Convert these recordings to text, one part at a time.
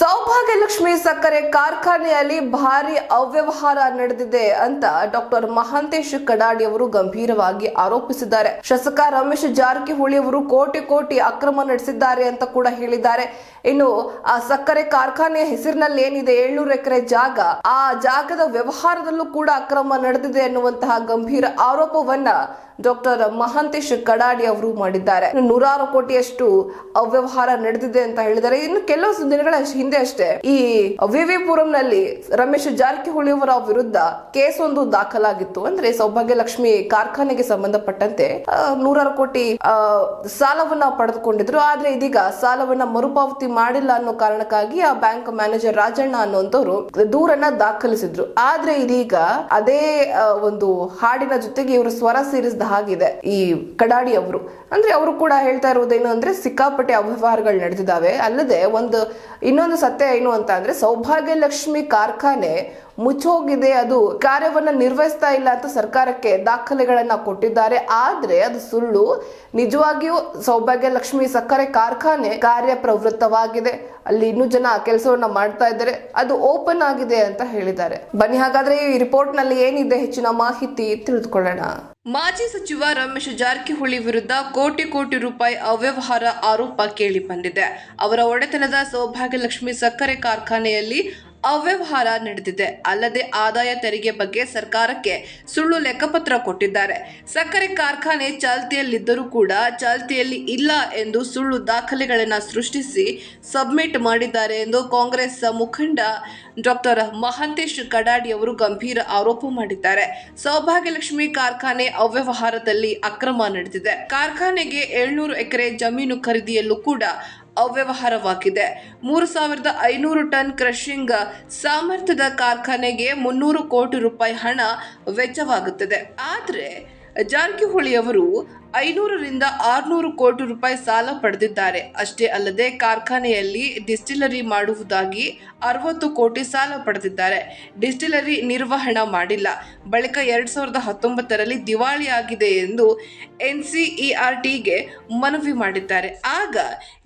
ಸೌಭಾಗ್ಯಲಕ್ಷ್ಮಿ ಸಕ್ಕರೆ ಕಾರ್ಖಾನೆಯಲ್ಲಿ ಭಾರಿ ಅವ್ಯವಹಾರ ನಡೆದಿದೆ ಅಂತ ಡಾಕ್ಟರ್ ಮಹಾಂತೇಶ್ ಕಡಾಡಿ ಅವರು ಗಂಭೀರವಾಗಿ ಆರೋಪಿಸಿದ್ದಾರೆ. ಶಾಸಕ ರಮೇಶ್ ಜಾರಕಿಹೊಳಿ ಅವರು ಕೋಟಿ ಕೋಟಿ ಅಕ್ರಮ ನಡೆಸಿದ್ದಾರೆ ಅಂತ ಕೂಡ ಹೇಳಿದ್ದಾರೆ. ಇನ್ನು ಆ ಸಕ್ಕರೆ ಕಾರ್ಖಾನೆಯ ಹೆಸರಿನಲ್ಲಿ ಏನಿದೆ ಏಳ್ನೂರು ಎಕರೆ ಜಾಗ, ಆ ಜಾಗದ ವ್ಯವಹಾರದಲ್ಲೂ ಕೂಡ ಅಕ್ರಮ ನಡೆದಿದೆ ಎನ್ನುವಂತಹ ಗಂಭೀರ ಆರೋಪವನ್ನ ಡಾಕ್ಟರ್ ಮಹಾಂತೇಶ್ ಕಡಾಡಿ ಅವರು ಮಾಡಿದ್ದಾರೆ. ನೂರಾರು ಕೋಟಿಯಷ್ಟು ಅವ್ಯವಹಾರ ನಡೆದಿದೆ ಅಂತ ಹೇಳಿದ್ದಾರೆ. ಇನ್ನು ಕೆಲವು ದಿನಗಳ ಹಿಂದೆ ಅಷ್ಟೇ ಈ ವಿವಿಪುರಂನಲ್ಲಿ ರಮೇಶ್ ಜಾರಕಿಹೊಳಿ ಅವರ ವಿರುದ್ಧ ಕೇಸ್ ಒಂದು ದಾಖಲಾಗಿತ್ತು. ಅಂದ್ರೆ ಸೌಭಾಗ್ಯ ಲಕ್ಷ್ಮಿ ಕಾರ್ಖಾನೆಗೆ ಸಂಬಂಧಪಟ್ಟಂತೆ ನೂರಾರು ಕೋಟಿ ಸಾಲವನ್ನ ಪಡೆದುಕೊಂಡಿದ್ರು. ಆದ್ರೆ ಇದೀಗ ಸಾಲವನ್ನ ಮರುಪಾವತಿ ಮಾಡಿಲ್ಲ ಅನ್ನೋ ಕಾರಣಕ್ಕಾಗಿ ಆ ಬ್ಯಾಂಕ್ ಮ್ಯಾನೇಜರ್ ರಾಜಣ್ಣ ಅನ್ನುವಂಥವ್ರು ದೂರನ್ನ ದಾಖಲಿಸಿದ್ರು. ಆದ್ರೆ ಇದೀಗ ಅದೇ ಒಂದು ಹಾಡಿನ ಜೊತೆಗೆ ಇವರು ಸ್ವರ ಸೇರಿಸಿದ ಹಾಗಿದೆ ಈ ಕಡಾಡಿ ಅವರು. ಅಂದ್ರೆ ಅವರು ಕೂಡ ಹೇಳ್ತಾ ಇರೋದೇನು ಅಂದ್ರೆ ಸಿಕ್ಕಾಪಟ್ಟೆ ಅವ್ಯವಹಾರಗಳು ನಡೆದಿದ್ದಾವೆ. ಅಲ್ಲದೆ ಒಂದು ಇನ್ನೊಂದು ಸತ್ಯ ಏನು ಅಂತ ಅಂದ್ರೆ ಸೌಭಾಗ್ಯ ಲಕ್ಷ್ಮಿ ಕಾರ್ಖಾನೆ ಮುಚ್ಚೋಗಿದೆ. ಅದು ಕಾರ್ಯವನ್ನ ನಿರ್ವಹಿಸ್ತಾ ಇಲ್ಲ ಅಂತ ಸರ್ಕಾರಕ್ಕೆ ದಾಖಲೆಗಳನ್ನು ಕೊಟ್ಟಿದ್ದಾರೆ. ಆದ್ರೆ ಅದು ಸುಳ್ಳು. ನಿಜವಾಗಿಯೂ ಸೌಭಾಗ್ಯ ಲಕ್ಷ್ಮಿ ಸಕ್ಕರೆ ಕಾರ್ಖಾನೆ ಕಾರ್ಯಪ್ರವೃತ್ತವಾಗಿದೆ. ಅಲ್ಲಿ ಇನ್ನೂ ಜನ ಕೆಲಸವನ್ನ ಮಾಡ್ತಾ ಇದ್ದಾರೆ. ಅದು ಓಪನ್ ಆಗಿದೆ ಅಂತ ಹೇಳಿದ್ದಾರೆ. ಬನ್ನಿ, ಹಾಗಾದ್ರೆ ಈ ರಿಪೋರ್ಟ್ನಲ್ಲಿ ಏನಿದೆ ಹೆಚ್ಚಿನ ಮಾಹಿತಿ ತಿಳಿದುಕೊಳ್ಳೋಣ. ಮಾಜಿ ಸಚಿವ ರಮೇಶ್ ಜಾರಕಿಹೊಳಿ ವಿರುದ್ಧ ಕೋಟಿ ಕೋಟಿ ರೂಪಾಯಿ ಅವ್ಯವಹಾರ ಆರೋಪ ಕೇಳಿ ಬಂದಿದೆ. ಅವರ ಒಡೆತನದ ಸೌಭಾಗ್ಯಲಕ್ಷ್ಮಿ ಸಕ್ಕರೆ ಕಾರ್ಖಾನೆಯಲ್ಲಿ ಅವ್ಯವಹಾರ ನಡೆದಿದೆ. ಅಲ್ಲದೆ ಆದಾಯ ತೆರಿಗೆ ಬಗ್ಗೆ ಸರ್ಕಾರಕ್ಕೆ ಸುಳ್ಳು ಲೆಕ್ಕಪತ್ರ ಕೊಟ್ಟಿದ್ದಾರೆ. ಸಕ್ಕರೆ ಕಾರ್ಖಾನೆ ಚಾಲ್ತಿಯಲ್ಲಿದ್ದರೂ ಕೂಡ ಚಾಲ್ತಿಯಲ್ಲಿ ಇಲ್ಲ ಎಂದು ಸುಳ್ಳು ದಾಖಲೆಗಳನ್ನು ಸೃಷ್ಟಿಸಿ ಸಬ್ಮಿಟ್ ಮಾಡಿದ್ದಾರೆ ಎಂದು ಕಾಂಗ್ರೆಸ್ ಮುಖಂಡ ಡಾಕ್ಟರ್ ಮಹಾಂತೇಶ್ ಕಡಾಡಿ ಅವರು ಗಂಭೀರ ಆರೋಪ ಮಾಡಿದ್ದಾರೆ. ಸೌಭಾಗ್ಯಲಕ್ಷ್ಮಿ ಕಾರ್ಖಾನೆ ಅವ್ಯವಹಾರದಲ್ಲಿ ಅಕ್ರಮ ನಡೆದಿದೆ. ಕಾರ್ಖಾನೆಗೆ ಏಳ್ನೂರು ಎಕರೆ ಜಮೀನು ಖರೀದಿಯಲ್ಲೂ ಕೂಡ ಅವ್ಯವಹಾರವಾಗಿದೆ. ಮೂರು ಸಾವಿರದ ಐನೂರು ಟನ್ ಕ್ರಷಿಂಗ್ ಸಾಮರ್ಥ್ಯದ ಕಾರ್ಖಾನೆಗೆ ಮುನ್ನೂರು ಕೋಟಿ ರೂಪಾಯಿ ಹಣ ವೆಚ್ಚವಾಗುತ್ತದೆ. ಆದರೆ ಜಾರಕಿಹೊಳಿ ಅವರು ಐನೂರರಿಂದ ಆರುನೂರು ಕೋಟಿ ರೂಪಾಯಿ ಸಾಲ ಪಡೆದಿದ್ದಾರೆ. ಅಷ್ಟೇ ಅಲ್ಲದೆ ಕಾರ್ಖಾನೆಯಲ್ಲಿ ಡಿಸ್ಟಿಲರಿ ಮಾಡುವುದಾಗಿ ಅರವತ್ತು ಕೋಟಿ ಸಾಲ ಪಡೆದಿದ್ದಾರೆ. ಡಿಸ್ಟಿಲರಿ ನಿರ್ವಹಣಾ ಮಾಡಿಲ್ಲ. ಬಳಿಕ ಎರಡು ಸಾವಿರದ ಹತ್ತೊಂಬತ್ತರಲ್ಲಿ ದಿವಾಳಿ ಆಗಿದೆ ಎಂದು ಟಿಗೆ ಮನವಿ ಮಾಡಿದ್ದಾರೆ. ಆಗ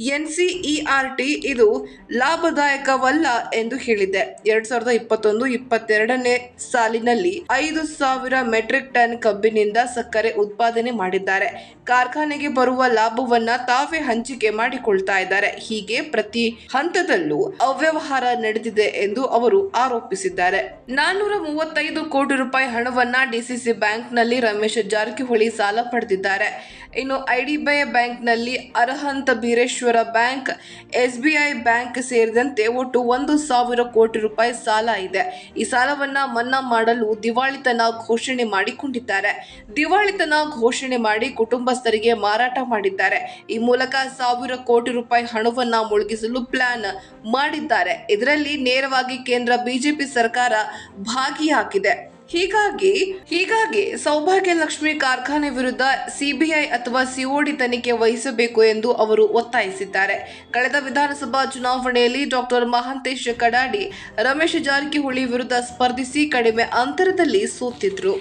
ಎನ್ ಸಿಇಆರ್ಟಿ ಇದು ಲಾಭದಾಯಕವಲ್ಲ ಎಂದು ಹೇಳಿದೆ. ಎರಡು ಸಾವಿರದ ಇಪ್ಪತ್ತೊಂದು ಇಪ್ಪತ್ತೆರಡನೇ ಸಾಲಿನಲ್ಲಿ ಐದು ಸಾವಿರ ಮೆಟ್ರಿಕ್ ಟನ್ ಕಬ್ಬಿನಿಂದ ಸಕ್ಕರೆ ಉತ್ಪಾದನೆ ಮಾಡಿದ್ದಾರೆ. ಕಾರ್ಖಾನೆಗೆ ಬರುವ ಲಾಭವನ್ನ ತಾವೇ ಹಂಚಿಕೆ ಮಾಡಿಕೊಳ್ತಾ ಇದ್ದಾರೆ. ಹೀಗೆ ಪ್ರತಿ ಹಂತದಲ್ಲೂ ಅವ್ಯವಹಾರ ನಡೆದಿದೆ ಎಂದು ಅವರು ಆರೋಪಿಸಿದ್ದಾರೆ. ನಾನ್ನೂರ ಮೂವತ್ತೈದು ಕೋಟಿ ರೂಪಾಯಿ ಹಣವನ್ನ ಡಿಸಿಸಿ ಬ್ಯಾಂಕ್ನಲ್ಲಿ ರಮೇಶ್ ಜಾರಕಿಹೊಳಿ ಸಾಲ ಪಡೆದಿದ್ದಾರೆ. ಇನ್ನು ಐಡಿಬಿಐ ಬ್ಯಾಂಕ್ನಲ್ಲಿ Arahanta Bireshwara bank SBI bank ಸೇರಿದಂತೆ ಒಟ್ಟು ಒಂದು ಸಾವಿರ ಕೋಟಿ ರೂಪಾಯಿ ಸಾಲ ಇದೆ. ಈ ಸಾಲವನ್ನ ಮನ್ನಾ ಮಾಡಲು ದಿವಾಳಿತನ ಘೋಷಣೆ ಮಾಡಿಕೊಂಡಿದ್ದಾರೆ. ದಿವಾಳಿತನ ಘೋಷಣೆ ಮಾಡಿ ಕುಟುಂಬಸ್ಥರಿಗೆ ಮಾರಾಟ ಮಾಡಿದ್ದಾರೆ. ಈ ಮೂಲಕ ಸಾವಿರ ಕೋಟಿ ರೂಪಾಯಿ ಹಣವನ್ನ ಮುಳುಗಿಸಲು ಪ್ಲಾನ್ ಮಾಡಿದ್ದಾರೆ. ಇದರಲ್ಲಿ ನೇರವಾಗಿ ಕೇಂದ್ರ ಬಿಜೆಪಿ ಸರ್ಕಾರ ಭಾಗಿಯಾಗಿದೆ. ಹೀಗಾಗಿ ಹೀಗಾಗಿ ಸೌಭಾಗ್ಯ ಲಕ್ಷ್ಮಿ ಕಾರ್ಖಾನೆ ವಿರುದ್ಧ ಸಿಬಿಐ ಅಥವಾ ಸಿಒಡಿ ತನಿಖೆ ವಹಿಸಬೇಕು ಎಂದು ಅವರು ಒತ್ತಾಯಿಸಿದ್ದಾರೆ. ಕಳೆದ ವಿಧಾನಸಭಾ ಚುನಾವಣೆಯಲ್ಲಿ ಡಾಕ್ಟರ್ ಮಹಾಂತೇಶ್ ಕಡಾಡಿ, ರಮೇಶ್ ಜಾರಕಿಹೊಳಿ ವಿರುದ್ಧ ಸ್ಪರ್ಧಿಸಿ ಕಡಿಮೆ ಅಂತರದಲ್ಲಿ ಸೋತಿದ್ರು.